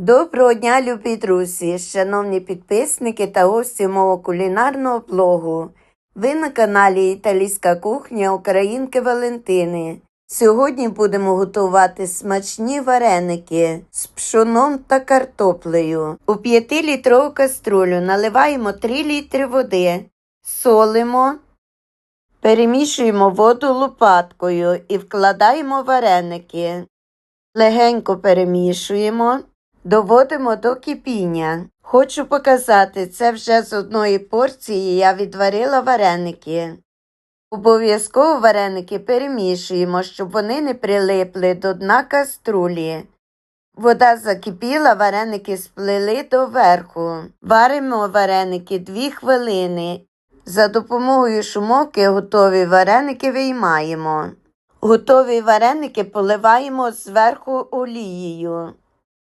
Доброго дня, любі друзі, шановні підписники та гості мого кулінарного блогу. Ви на каналі Італійська кухня Українки Валентини. Сьогодні будемо готувати смачні вареники з пшоном та картоплею. У 5-літрову каструлю наливаємо 3 літри води, солимо, перемішуємо воду лопаткою і вкладаємо вареники. Легенько перемішуємо, доводимо до кипіння. Хочу показати, це вже з одної порції я відварила вареники. Обов'язково вареники перемішуємо, щоб вони не прилипли до дна каструлі. Вода закипіла, вареники сплили до верху. Варимо вареники 2 хвилини. За допомогою шумовки готові вареники виймаємо. Готові вареники поливаємо зверху олією.